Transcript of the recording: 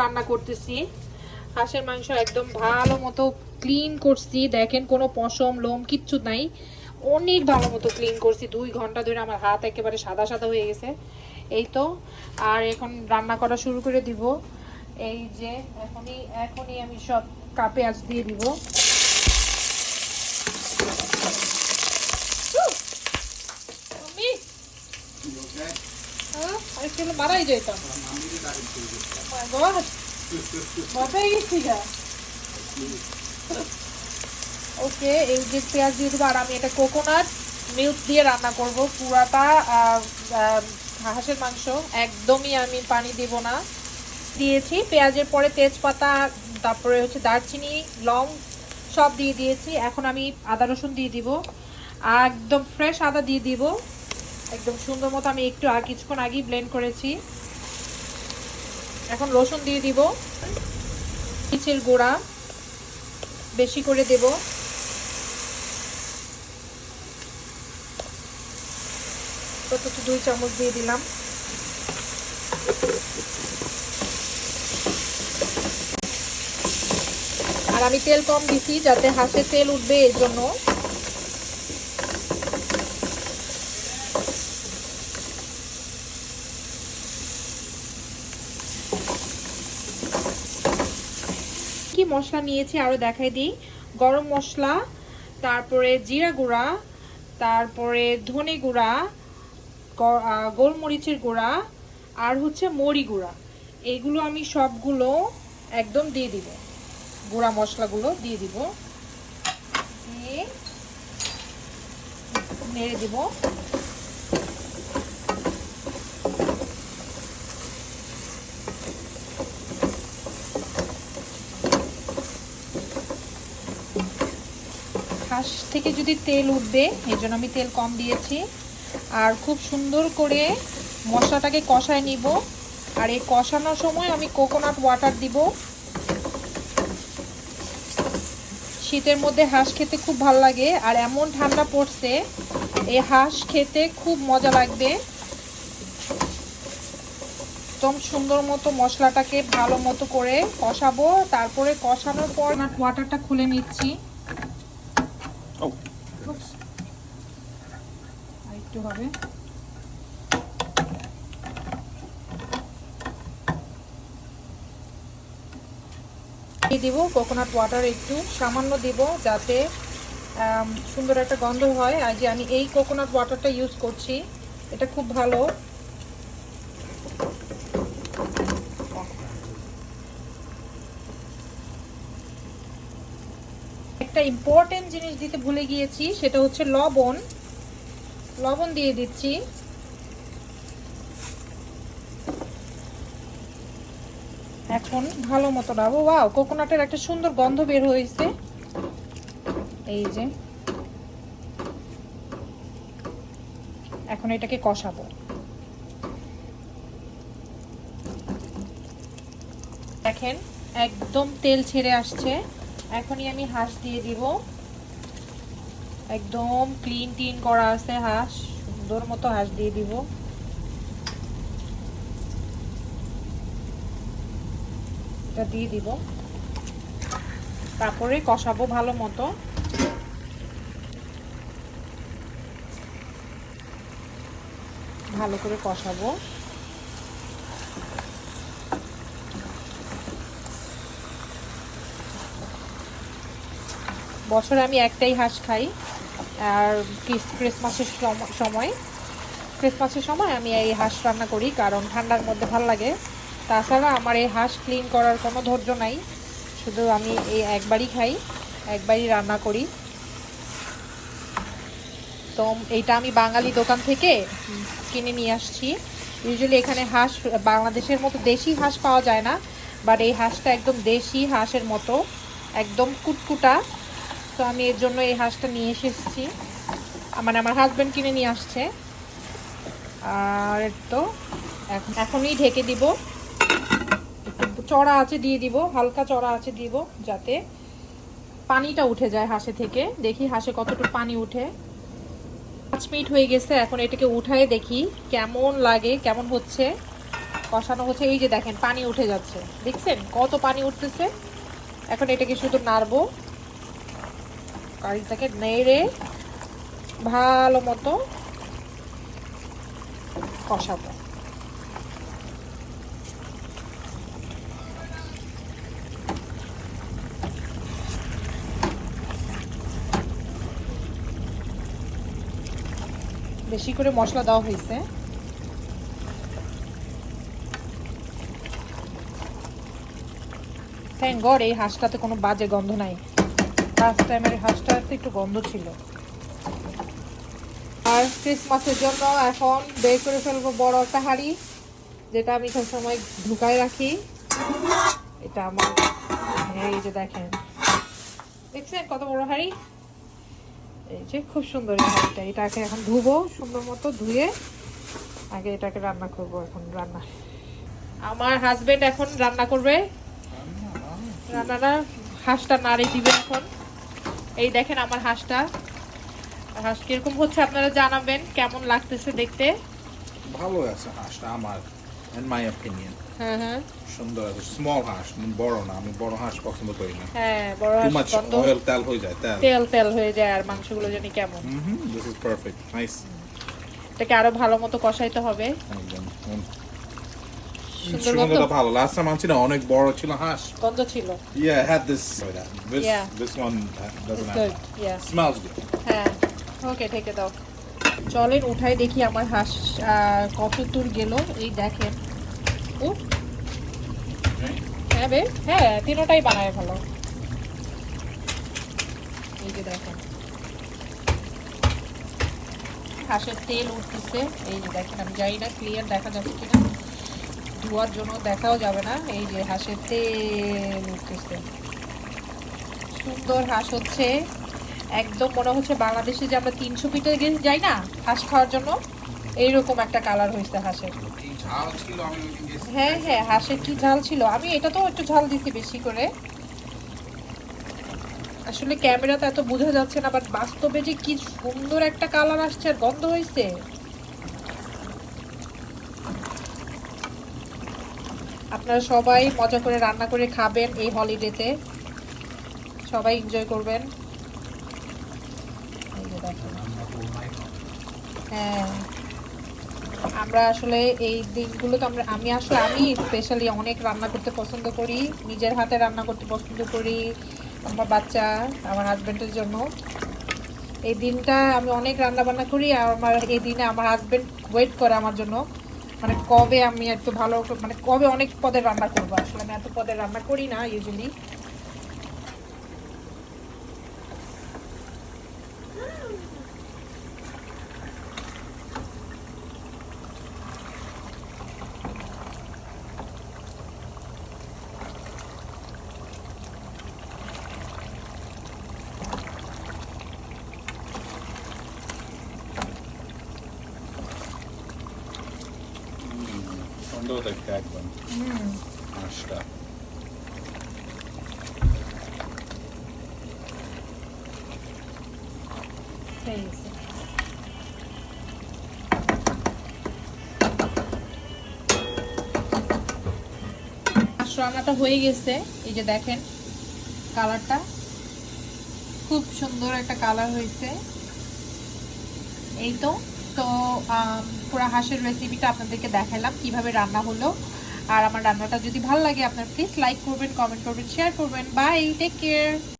রান্না করতেছি। হাঁসের মাংস একদম ভালো মতো ক্লিন করছি। দেখেন কোনো পশম লোম কিচ্ছু নাই। অনেক ভালো মতো ক্লিন করছি। দুই ঘণ্টা ধরে আমার হাত একেবারে সাদা সাদা হয়ে গেছে। এই তো। আর এখন রান্না করা শুরু করে দিব। এই যে এখনই এখনই আমি সব কাপে আজ দিয়ে দিব। হ্যাঁ মারাই যেতাম ওকে, এই যে পেঁয়াজ দিয়ে দেবো, আর আমি এটা কোকোনাট মিল্ক দিয়ে রান্না করব। পুরাটা হাঁসের মাংস, একদমই আমি পানি দেব না। দিয়েছি পেঁয়াজের পরে তেজপাতা, তারপরে হচ্ছে দারচিনি, লং, সব দিয়ে দিয়েছি। এখন আমি আদা রসুন দিয়ে দিব। একদম ফ্রেশ আদা দিয়ে দিব। একদম সুন্দর মতো আমি একটু, আর কিছুক্ষণ আগেই ব্লেন্ড করেছি। এখন রসুন দিয়ে দিব কিচের গুঁড়া বেশি করে দেব। প্রথমত দুই চামচ দিয়ে দিলাম। আর আমি তেল কম দিছি যাতে হাঁসে তেল উঠবে এর জন্য। মশলা নিয়েছি আরও দেখাই দিই। গরম মশলা, তারপরে জিরা গুঁড়া, তারপরে ধনে গুঁড়া গোলমরিচের গুঁড়া, আর হচ্ছে মরি গুঁড়া। এগুলো আমি সবগুলো একদম দিয়ে দিব। গুঁড়া মশলাগুলো দিয়ে দিব। দিয়ে নেড়ে দিব। হাঁস থেকে যদি তেল উঠবে, এই জন্য আমি তেল কম দিয়েছি। আর খুব সুন্দর করে মশলাটাকে কষায় নিব। আর এই কষানোর সময় আমি কোকোনাট ওয়াটার দিব। শীতের মধ্যে হাঁস খেতে খুব ভালো লাগে, আর এমন ঠান্ডা পড়ছে, এই হাঁস খেতে খুব মজা লাগবে। একদম সুন্দর মতো মশলাটাকে ভালো মতো করে কষাবো। তারপরে কষানোর পর ওয়াটারটা খুলে নিচ্ছি। Oh. Oops. আরেকটু হবে দিব কোকোনাট ওয়াটার একটু সামান্য দিব যাতে সুন্দর একটা গন্ধ হয় আর যে আমি এই কোকোনাট ওয়াটারটা ইউজ করছি, এটা খুব ভালো একটা ইম্পর্টেন্ট জিনিস দিতে ভুলে গিয়েছি, সেটা হচ্ছে লবণ। লবণ দিয়ে দিচ্ছি। এখন ভালো মতো ডাবো ওয়াও কোকোনাটের একটা সুন্দর গন্ধ বের হয়েছে। এই যে। এখন এটাকে কষাবো। দেখেন, একদম তেল ছেড়ে আসছে। এখনই আমি হাঁস দিয়ে দিব। একদম ক্লিন টিন করা আছে হাঁস, সুন্দর মতো হাঁস দিয়ে দিব। এটা দিয়ে দিব। তারপরে কষাবো ভালো মতো। ভালো করে কষাবো। বছরে আমি একটাই হাঁস খাই, আর ক্রিস- ক্রিসমাসের সম- সময়। ক্রিসমাসের সময় আমি এই হাঁস রান্না করি, কারণ ঠান্ডার মধ্যে ভালো লাগে। তাছাড়া আমার এই হাঁস ক্লিন করার কোনো ধৈর্য নাই, শুধু আমি এই একবারই খাই, একবারই রান্না করি। তো এইটা আমি বাঙালি দোকান থেকে কিনে নিয়ে আসছি। ইউজুয়ালি এখানে হাঁস, বাংলাদেশের মতো দেশি হাঁস পাওয়া যায় না বাট এই হাঁসটা একদম দেশি হাঁসের মতো, একদম কুটকুটা। তো আমি এর জন্য এই হাঁসটা নিয়ে এসেছি। মানে আমার হাজব্যান্ড কিনে নিয়ে আসছে। আর তো এখন এখনই ঢেকে দিব। চড়া আছে দিয়ে দিব, হালকা চড়া আছে দিব, যাতে পানিটা উঠে যায় হাঁসে থেকে। দেখি হাঁসে কতটুকু পানি উঠে। পাঁচ মিনিট হয়ে গেছে, এখন এটাকে উঠায় দেখি কেমন লাগে, কেমন হচ্ছে। কষানো হচ্ছে, এই যে দেখেন, পানি উঠে যাচ্ছে। দেখছেন কত পানি উঠতেছে? এখন এটাকে শুধু নাড়বো। কারিটাকে নেড়ে ভালো মতো কষাবো। বেশি করে মশলা দেওয়া হয়েছে। থ্যাংক গড এই হাঁসটাতে কোনো বাজে গন্ধ নাই। ফার্স্ট টাইমের হাঁসটাতে একটু গন্ধ ছিল। আর ক্রিসমাসের জন্য এখন বের করে ফেলব বড় একটা হাঁড়ি, যেটা আমি সবসময় ঢুকায় রাখি। এটা আমার এই যে দেখেন। দেখছেন কত বড় হাঁড়ি? এই যে খুব সুন্দর হাঁড়িটা। এটাকে এখন ধুবো সুন্দর মতো ধুয়ে আগে এটাকে রান্না করব এখন রান্না। আমার হাজবেন্ড এখন রান্না করবে। রান্নাটা হাঁসটা নাড়ে দিবে এখন। এই দেখেন আমার হাঁসটা। হাঁস কীরকম হচ্ছে আপনারা জানাবেন কেমন লাগতেছে দেখতে? ভালো আছে হাঁসটা আমার in my opinion হ্যাঁ হ্যাঁ। সুন্দর আছে স্মল হাঁস বড় না আমি বড় হাঁস পছন্দ করি না। হ্যাঁ বড় হাঁস অয়েল তেল হয়ে যায় তেল। তেল তেল হয়ে যায় আর মাংসগুলো জানি কেমন। Hmm this is perfect nice এটাকে আরও ভালো মতো কষাইতে হবে। একদম সুগন্ধটা ভালো লাস্ট টাইম আনছি না অনেক বড় ছিল হাঁস গন্ধ ছিল Yeah, I had this. This Yeah. this one uh, doesn't good have. Yeah Smells good. হ্যাঁ ওকে ঠেকে দাও চলেন উঠাই দেখি আমার হাঁস কত দূর গেল। এই দেখেন। ও। হ্যাঁ বে হ্যাঁ তিনোটাই বানায় ভালো। এই যে দেখেন। হাঁসের তেল উঠতেছে। এই যে দেখেন আমি জানি না ক্লিয়ার দেখা যাচ্ছে কিনা। ধোয়ার জন্য দেখাও যাবে না। এই যে হাঁসের তেল উঠতেছে। সুন্দর হাঁস হচ্ছে। একদম মনে হচ্ছে বাংলাদেশে যে আমরা তিনশো ফিটে যাই না হাঁস খাওয়ার জন্য এইরকম একটা কালার হয়েছে হাঁসের। হ্যাঁ হ্যাঁ হাঁসের কি ঝাল ছিল? আমি এটা তো একটু ঝাল দিছি বেশি করে। আসলে ক্যামেরাতে এত বোঝা যাচ্ছে না বাট বাস্তবে যে কি সুন্দর একটা কালার আসছে আর গন্ধ হয়েছে আপনারা সবাই মজা করে রান্না করে খাবেন এই হলিডেতে সবাই এনজয় করবেন। হ্যাঁ। আমরা আসলে এই দিনগুলো তো আমরা, আমি আসলে, আমি স্পেশালি অনেক রান্না করতে পছন্দ করি। নিজের হাতে রান্না করতে পছন্দ করি। আমার বাচ্চা, আমার হাজবেন্ডের জন্য। এই দিনটা আমি অনেক রান্না বান্না করি। আর আমার, এই দিনে আমার হাজবেন্ড ওয়েট করে আমার জন্য। মানে কবে আমি একটু ভালো মানে কবে অনেক পদের রান্না করব? আসলে আমি এত পদের রান্না করি না ইউজুয়ালি সুন্দর দেখতে একদম হাঁসটা হয়ে রান্নাটা হয়ে গেছে। এই যে দেখেন কালারটা। খুব সুন্দর একটা কালার হয়েছে। এই তো তো পুরো হাঁসের রেসিপিটা আপনাদেরকে দেখালাম, কীভাবে রান্না হলো। আর আমার রান্নাটা যদি ভালো লাগে, আপনার প্লিজ লাইক করবেন কমেন্ট করবেন শেয়ার করবেন। Bye take care